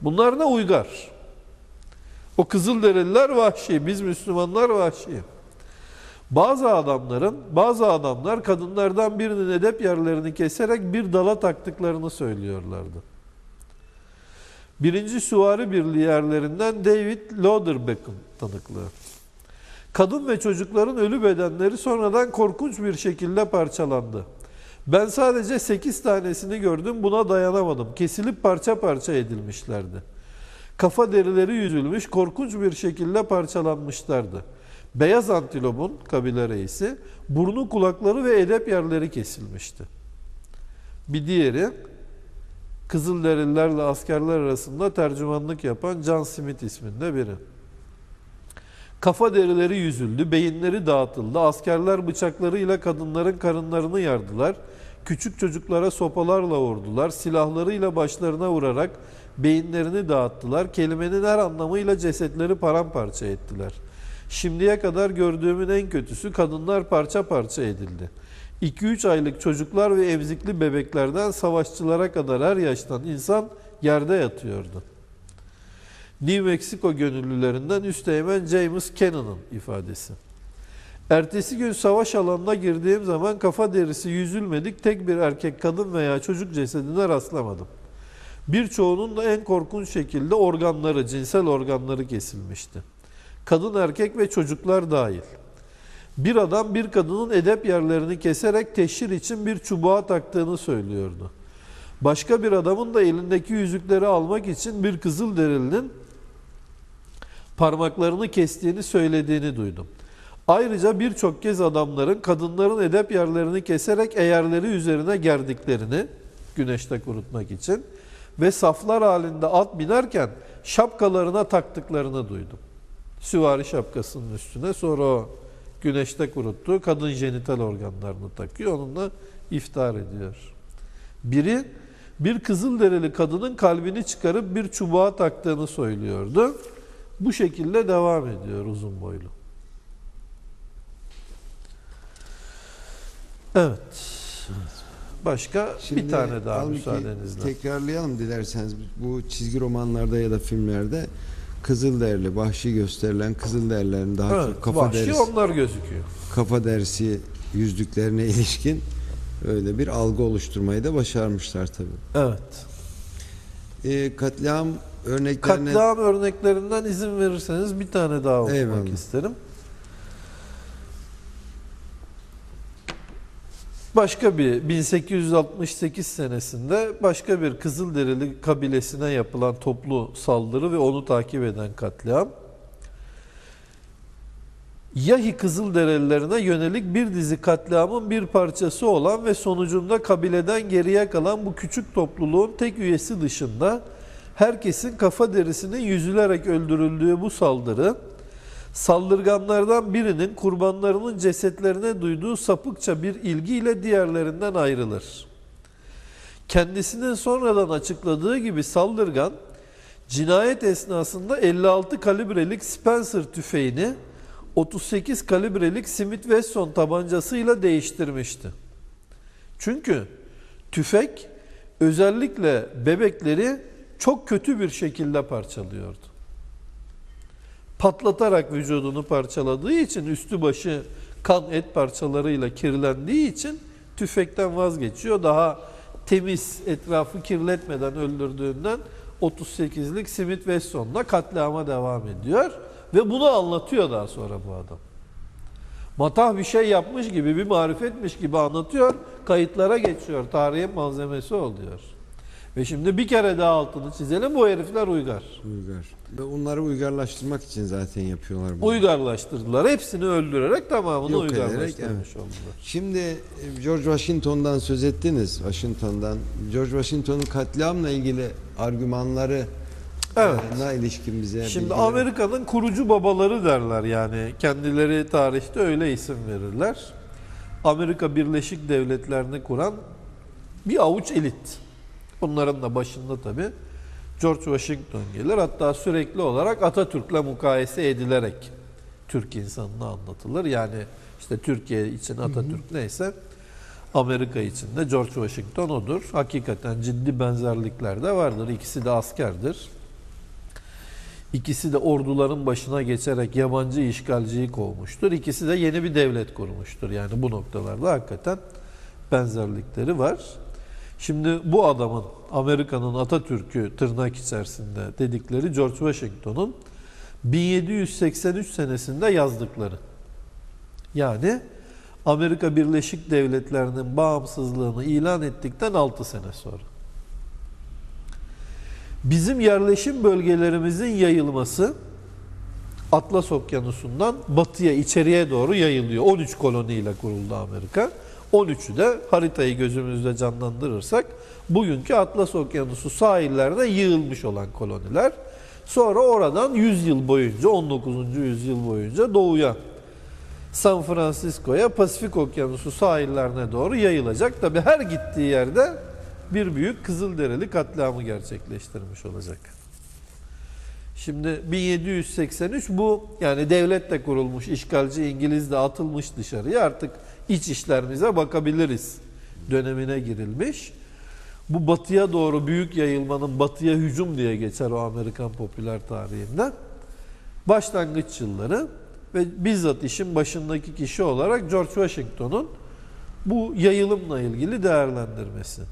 Bunlar ne uygar? O Kızılderililer vahşi, biz Müslümanlar vahşi. Bazı adamların, bazı adamlar kadınlardan birinin edep yerlerini keserek bir dala taktıklarını söylüyorlardı. Birinci Süvari Birliği yerlerinden David Loderbeck'in tanıklığı. Kadın ve çocukların ölü bedenleri sonradan korkunç bir şekilde parçalandı. Ben sadece 8 tanesini gördüm buna dayanamadım. Kesilip parça parça edilmişlerdi. Kafa derileri yüzülmüş korkunç bir şekilde parçalanmışlardı. Beyaz antilopun kabile reisi burnu kulakları ve edep yerleri kesilmişti. Bir diğeri Kızılderililerle askerler arasında tercümanlık yapan John Smith isminde biri. Kafa derileri yüzüldü, beyinleri dağıtıldı. Askerler bıçaklarıyla kadınların karınlarını yardılar. Küçük çocuklara sopalarla vurdular. Silahlarıyla başlarına vurarak beyinlerini dağıttılar. Kelimenin her anlamıyla cesetleri paramparça ettiler. Şimdiye kadar gördüğümün en kötüsü kadınlar parça parça edildi. 2-3 aylık çocuklar ve emzikli bebeklerden savaşçılara kadar her yaştan insan yerde yatıyordu. New Mexico gönüllülerinden Üsteğmen James Cannon'ın ifadesi. Ertesi gün savaş alanına girdiğim zaman kafa derisi yüzülmedik tek bir erkek, kadın veya çocuk cesedine rastlamadım. Birçoğunun da en korkunç şekilde organları, cinsel organları kesilmişti. Kadın, erkek ve çocuklar dahil. Bir adam bir kadının edep yerlerini keserek teşhir için bir çubuğa taktığını söylüyordu. Başka bir adamın da elindeki yüzükleri almak için bir kızıl derilinin parmaklarını kestiğini söylediğini duydum. Ayrıca birçok kez adamların kadınların edep yerlerini keserek eğerleri üzerine gerdiklerini güneşte kurutmak için ve saflar halinde at binerken şapkalarına taktıklarını duydum. Süvari şapkasının üstüne sonra o güneşte kuruttuğu kadın jenital organlarını takıyor. Onunla iftar ediyor. Biri bir Kızılderili kadının kalbini çıkarıp bir çubuğa taktığını söylüyordu. Bu şekilde devam ediyor uzun boylu. Evet. Başka bir tane daha müsaadenizle. Tekrarlayalım dilerseniz. Bu çizgi romanlarda ya da filmlerde Kızılderili, vahşi gösterilen Kızılderililerin daha Evet, çok kafa vahşi derisi, onlar gözüküyor. kafa derisi yüzlüklerine ilişkin öyle bir algı oluşturmayı da başarmışlar tabii. Evet. Ee, katliam örneklerine Katliam örneklerinden izin verirseniz bir tane daha okumak Eyvallah. isterim. Başka bir 1868 senesinde başka bir Kızılderili kabilesine yapılan toplu saldırı ve onu takip eden katliam. Yahi Kızılderililerine yönelik bir dizi katliamın bir parçası olan ve sonucunda kabileden geriye kalan bu küçük topluluğun tek üyesi dışında herkesin kafa derisinin yüzülerek öldürüldüğü bu saldırı, saldırganlardan birinin kurbanlarının cesetlerine duyduğu sapıkça bir ilgiyle diğerlerinden ayrılır. Kendisinin sonradan açıkladığı gibi saldırgan, cinayet esnasında 56 kalibrelik Spencer tüfeğini 38 kalibrelik Smith Wesson tabancasıyla değiştirmişti. Çünkü tüfek özellikle bebekleri çok kötü bir şekilde parçalıyordu. Patlatarak vücudunu parçaladığı için üstü başı kan et parçalarıyla kirlendiği için tüfekten vazgeçiyor. Daha temiz etrafı kirletmeden öldürdüğünden 38'lik Smith Wesson'la katliama devam ediyor. Ve bunu anlatıyor daha sonra bu adam. Matah bir şey yapmış gibi, bir marifetmiş gibi anlatıyor. Kayıtlara geçiyor. Tarihin malzemesi oluyor. Ve şimdi bir kere daha altını çizelim. Bu herifler uygar. uygar. Ve onları uygarlaştırmak için zaten yapıyorlar bunu. Uygarlaştırdılar. Hepsini öldürerek tamamını Yok ederek, uygarlaştırmış evet. oldular. Şimdi e, George Washington'dan söz ettiniz. Washington'dan. George Washington'un katliamla ilgili argümanları Evet. e, ilişkin bize Şimdi bilgiler- Amerika'nın kurucu babaları derler yani. Kendileri tarihte öyle isim verirler. Amerika Birleşik Devletleri'ni kuran bir avuç elit. Bunların da başında tabii George Washington gelir. Hatta sürekli olarak Atatürk'le mukayese edilerek Türk insanına anlatılır. Yani işte Türkiye için Atatürk neyse Amerika için de George Washington odur. Hakikaten ciddi benzerlikler de vardır. İkisi de askerdir. İkisi de orduların başına geçerek yabancı işgalciyi kovmuştur. İkisi de yeni bir devlet kurmuştur. Yani bu noktalarda hakikaten benzerlikleri var. Şimdi bu adamın Amerika'nın Atatürk'ü tırnak içerisinde dedikleri George Washington'un 1783 senesinde yazdıkları. Yani Amerika Birleşik Devletleri'nin bağımsızlığını ilan ettikten 6 sene sonra. Bizim yerleşim bölgelerimizin yayılması Atlas Okyanusu'ndan batıya, içeriye doğru yayılıyor. 13 koloniyle kuruldu Amerika. 13'ü de haritayı gözümüzde canlandırırsak bugünkü Atlas Okyanusu sahillerine yığılmış olan koloniler. Sonra oradan 100 yıl boyunca, 19. yüzyıl boyunca doğuya San Francisco'ya, Pasifik Okyanusu sahillerine doğru yayılacak. Tabi her gittiği yerde bir büyük Kızılderili katliamı gerçekleştirmiş olacak. Şimdi 1783 bu yani devlet de kurulmuş, işgalci İngiliz de atılmış dışarıya artık iç işlerimize bakabiliriz dönemine girilmiş. Bu batıya doğru büyük yayılmanın batıya hücum diye geçer o Amerikan popüler tarihinde. Başlangıç yılları ve bizzat işin başındaki kişi olarak George Washington'un bu yayılımla ilgili değerlendirmesi.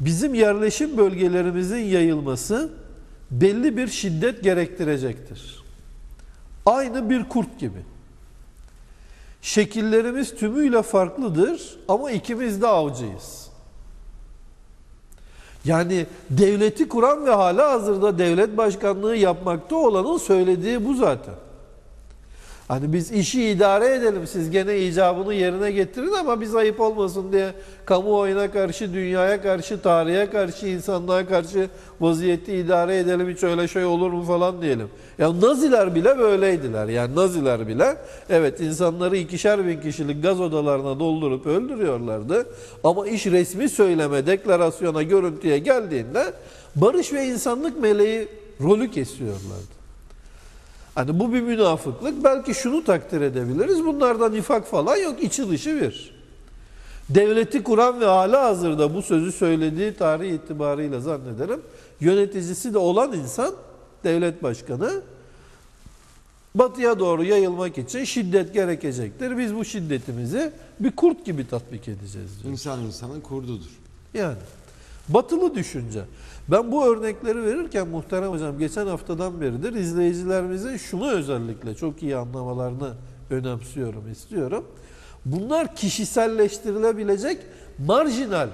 Bizim yerleşim bölgelerimizin yayılması belli bir şiddet gerektirecektir. Aynı bir kurt gibi. Şekillerimiz tümüyle farklıdır ama ikimiz de avcıyız. Yani devleti kuran ve hala hazırda devlet başkanlığı yapmakta olanın söylediği bu zaten. Hani biz işi idare edelim siz gene icabını yerine getirin ama biz ayıp olmasın diye kamuoyuna karşı, dünyaya karşı, tarihe karşı, insanlığa karşı vaziyeti idare edelim hiç öyle şey olur mu falan diyelim. Ya Naziler bile böyleydiler. Yani Naziler bile evet insanları ikişer bin kişilik gaz odalarına doldurup öldürüyorlardı. Ama iş resmi söyleme, deklarasyona, görüntüye geldiğinde barış ve insanlık meleği rolü kesiyorlardı. Hani bu bir münafıklık. Belki şunu takdir edebiliriz. Bunlardan nifak falan yok. içi dışı bir. Devleti kuran ve hala hazırda bu sözü söylediği tarih itibarıyla zannederim yöneticisi de olan insan devlet başkanı batıya doğru yayılmak için şiddet gerekecektir. Biz bu şiddetimizi bir kurt gibi tatbik edeceğiz diyor. İnsan insanın kurdudur. Yani batılı düşünce. Ben bu örnekleri verirken muhterem hocam geçen haftadan beridir izleyicilerimizin şunu özellikle çok iyi anlamalarını önemsiyorum, istiyorum. Bunlar kişiselleştirilebilecek marjinal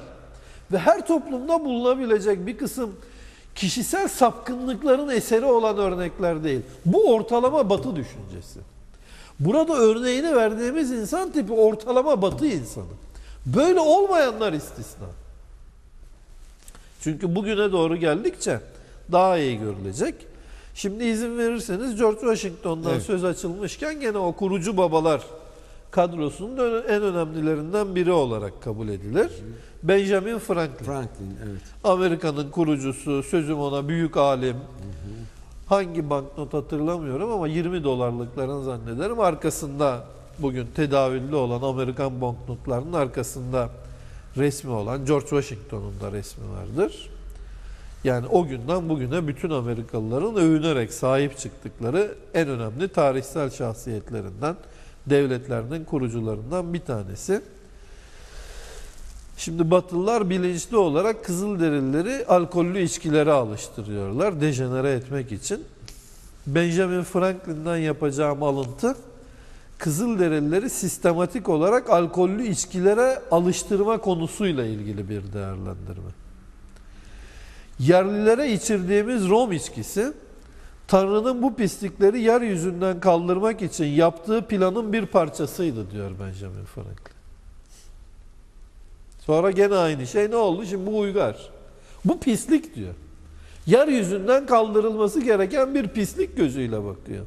ve her toplumda bulunabilecek bir kısım kişisel sapkınlıkların eseri olan örnekler değil. Bu ortalama batı düşüncesi. Burada örneğini verdiğimiz insan tipi ortalama batı insanı. Böyle olmayanlar istisna. Çünkü bugüne doğru geldikçe daha iyi görülecek. Şimdi izin verirseniz George Washington'dan Evet. söz açılmışken gene o kurucu babalar kadrosunun en önemlilerinden biri olarak kabul edilir. Benjamin Franklin. Franklin evet. Amerika'nın kurucusu, sözüm ona büyük alim. Hangi banknot hatırlamıyorum ama 20 dolarlıkların zannederim arkasında bugün tedavülde olan Amerikan banknotlarının arkasında resmi olan George Washington'un da resmi vardır. Yani o günden bugüne bütün Amerikalıların övünerek sahip çıktıkları en önemli tarihsel şahsiyetlerinden, devletlerinin kurucularından bir tanesi. Şimdi Batılılar bilinçli olarak Kızılderilileri alkollü içkilere alıştırıyorlar dejenere etmek için. Benjamin Franklin'den yapacağım alıntı Kızılderilileri sistematik olarak alkollü içkilere alıştırma konusuyla ilgili bir değerlendirme. Yerlilere içirdiğimiz Rom içkisi Tanrı'nın bu pislikleri yeryüzünden kaldırmak için yaptığı planın bir parçasıydı diyor Benjamin Franklin. Sonra gene aynı şey ne oldu? Şimdi bu uygar. Bu pislik diyor. Yeryüzünden kaldırılması gereken bir pislik gözüyle bakıyor.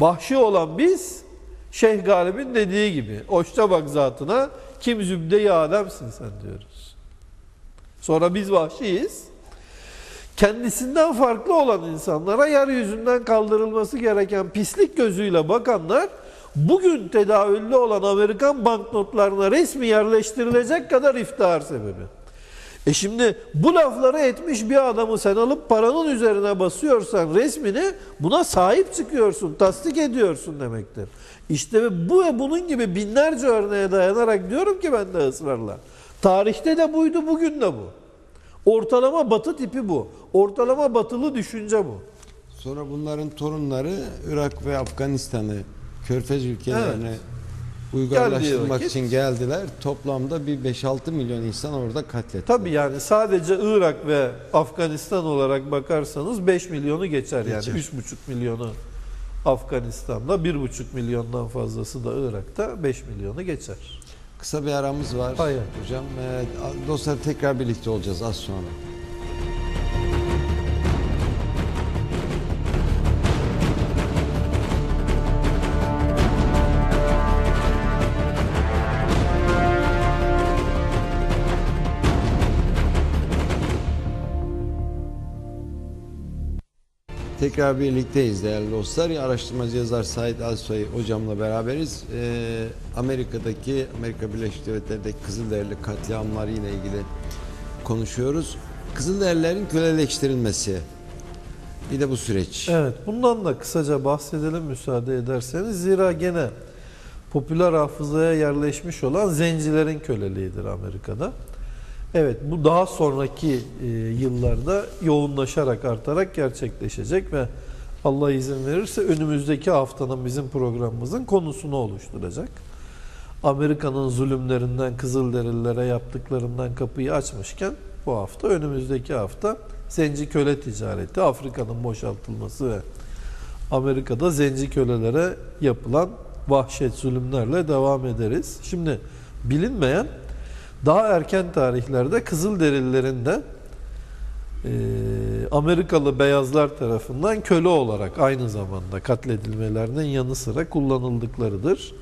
Vahşi olan biz Şeyh Galip'in dediği gibi hoşça bak zatına kim zübde-i Adem'sin sen diyoruz. Sonra biz vahşiyiz. Kendisinden farklı olan insanlara yeryüzünden kaldırılması gereken pislik gözüyle bakanlar bugün tedavülde olan Amerikan banknotlarına resmi yerleştirilecek kadar iftihar sebebi. E şimdi bu lafları etmiş bir adamı sen alıp paranın üzerine basıyorsan resmini buna sahip çıkıyorsun, tasdik ediyorsun demektir. İşte bu ve bunun gibi binlerce örneğe dayanarak diyorum ki ben de ısrarla. Tarihte de buydu, bugün de bu. Ortalama batı tipi bu. Ortalama batılı düşünce bu. Sonra bunların torunları Irak ve Afganistan'ı Körfez ülkelerine uygarlaştırmak vakit- için geldiler. Toplamda bir 5-6 milyon insan orada katletti. Tabii yani sadece Irak ve Afganistan olarak bakarsanız 5 milyonu geçer yani. Geçer. 3,5 milyonu Afganistan'da, 1,5 milyondan fazlası da Irak'ta 5 milyonu geçer. Kısa bir aramız var Hayır. hocam. Ee, dostlar tekrar birlikte olacağız az sonra. Tekrar birlikteyiz değerli dostlar. Araştırmacı yazar Said Alsoy hocamla beraberiz. Ee, Amerika'daki, Amerika Birleşik Devletleri'ndeki Kızılderili katliamları ile ilgili konuşuyoruz. Kızılderililerin köleleştirilmesi. Bir de bu süreç. Evet, bundan da kısaca bahsedelim müsaade ederseniz. Zira gene popüler hafızaya yerleşmiş olan zencilerin köleliğidir Amerika'da. Evet, bu daha sonraki e, yıllarda yoğunlaşarak, artarak gerçekleşecek ve Allah izin verirse önümüzdeki haftanın bizim programımızın konusunu oluşturacak. Amerika'nın zulümlerinden, Kızılderililere yaptıklarından kapıyı açmışken bu hafta, önümüzdeki hafta zenci köle ticareti, Afrika'nın boşaltılması ve Amerika'da zenci kölelere yapılan vahşet zulümlerle devam ederiz. Şimdi bilinmeyen daha erken tarihlerde Kızılderililerin de e, Amerikalı beyazlar tarafından köle olarak aynı zamanda katledilmelerinin yanı sıra kullanıldıklarıdır.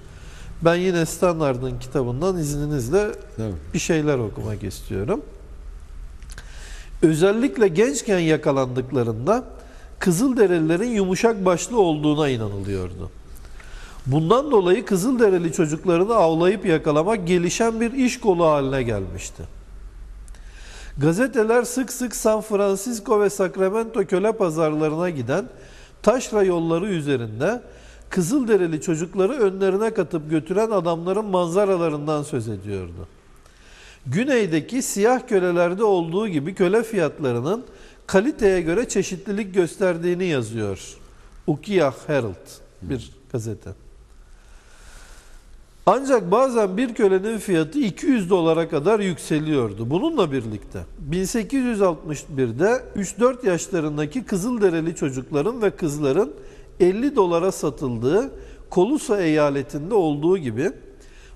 Ben yine Stanard'ın kitabından izninizle bir şeyler okumak istiyorum. Özellikle gençken yakalandıklarında Kızılderililerin yumuşak başlı olduğuna inanılıyordu. Bundan dolayı Kızılderili çocuklarını avlayıp yakalamak gelişen bir iş kolu haline gelmişti. Gazeteler sık sık San Francisco ve Sacramento köle pazarlarına giden taşra yolları üzerinde Kızılderili çocukları önlerine katıp götüren adamların manzaralarından söz ediyordu. Güneydeki siyah kölelerde olduğu gibi köle fiyatlarının kaliteye göre çeşitlilik gösterdiğini yazıyor. Ukiah Herald bir gazete. Ancak bazen bir kölenin fiyatı 200 dolara kadar yükseliyordu. Bununla birlikte 1861'de 3-4 yaşlarındaki Kızılderili çocukların ve kızların 50 dolara satıldığı Kolusa eyaletinde olduğu gibi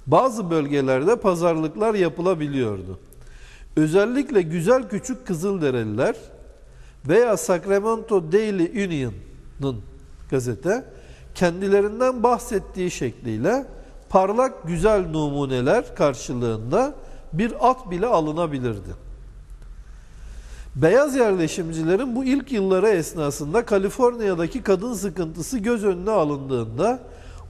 bazı bölgelerde pazarlıklar yapılabiliyordu. Özellikle güzel küçük Kızılderililer veya Sacramento Daily Union'ın gazete kendilerinden bahsettiği şekliyle parlak güzel numuneler karşılığında bir at bile alınabilirdi. Beyaz yerleşimcilerin bu ilk yılları esnasında Kaliforniya'daki kadın sıkıntısı göz önüne alındığında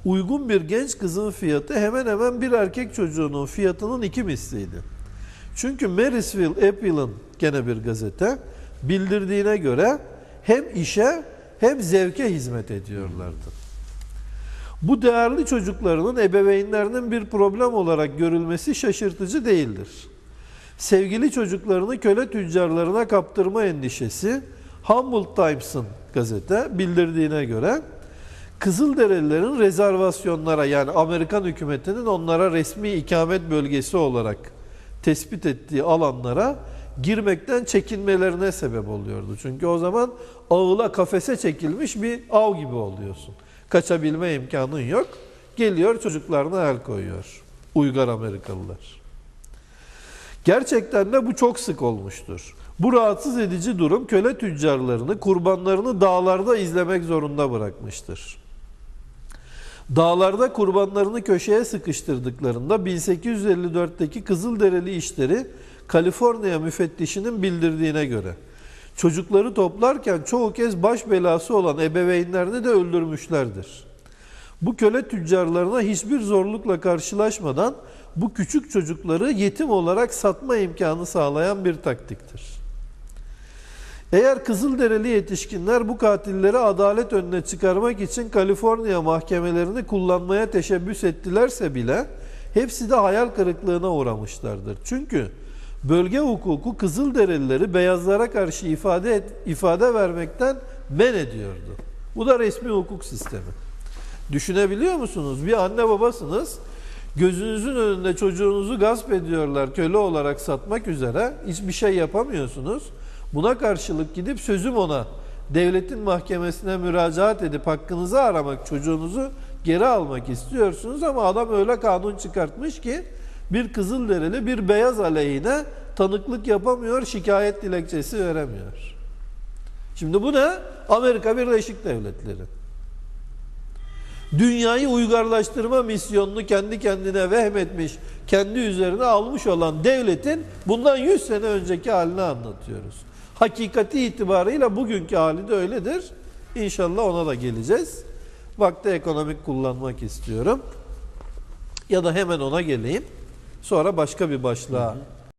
uygun bir genç kızın fiyatı hemen hemen bir erkek çocuğunun fiyatının iki misliydi. Çünkü Marysville Appeal'ın gene bir gazete bildirdiğine göre hem işe hem zevke hizmet ediyorlardı. Bu değerli çocuklarının ebeveynlerinin bir problem olarak görülmesi şaşırtıcı değildir. Sevgili çocuklarını köle tüccarlarına kaptırma endişesi Humboldt Times'ın gazete bildirdiğine göre Kızılderililerin rezervasyonlara yani Amerikan hükümetinin onlara resmi ikamet bölgesi olarak tespit ettiği alanlara girmekten çekinmelerine sebep oluyordu. Çünkü o zaman ağıla kafese çekilmiş bir av gibi oluyorsun. Kaçabilme imkanın yok. Geliyor çocuklarına el koyuyor. Uygar Amerikalılar. Gerçekten de bu çok sık olmuştur. Bu rahatsız edici durum köle tüccarlarını, kurbanlarını dağlarda izlemek zorunda bırakmıştır. Dağlarda kurbanlarını köşeye sıkıştırdıklarında 1854'teki Kızılderili işleri Kaliforniya müfettişinin bildirdiğine göre çocukları toplarken çoğu kez baş belası olan ebeveynlerini de öldürmüşlerdir. Bu köle tüccarlarına hiçbir zorlukla karşılaşmadan bu küçük çocukları yetim olarak satma imkanı sağlayan bir taktiktir. Eğer Kızılderili yetişkinler bu katilleri adalet önüne çıkarmak için Kaliforniya mahkemelerini kullanmaya teşebbüs ettilerse bile hepsi de hayal kırıklığına uğramışlardır. Çünkü bölge hukuku Kızılderilileri beyazlara karşı ifade et, ifade vermekten men ediyordu. Bu da resmi hukuk sistemi. Düşünebiliyor musunuz? Bir anne babasınız. Gözünüzün önünde çocuğunuzu gasp ediyorlar köle olarak satmak üzere. Hiçbir şey yapamıyorsunuz. Buna karşılık gidip sözüm ona devletin mahkemesine müracaat edip hakkınızı aramak, çocuğunuzu geri almak istiyorsunuz ama adam öyle kanun çıkartmış ki bir Kızılderili bir beyaz aleyhine tanıklık yapamıyor, şikayet dilekçesi veremiyor. Şimdi bu ne? Amerika Birleşik Devletleri. Dünyayı uygarlaştırma misyonunu kendi kendine vehmetmiş, kendi üzerine almış olan devletin bundan 100 sene önceki halini anlatıyoruz. Hakikati itibarıyla bugünkü hali de öyledir. İnşallah ona da geleceğiz. Vakti ekonomik kullanmak istiyorum. Ya da hemen ona geleyim. Sonra başka bir başlığa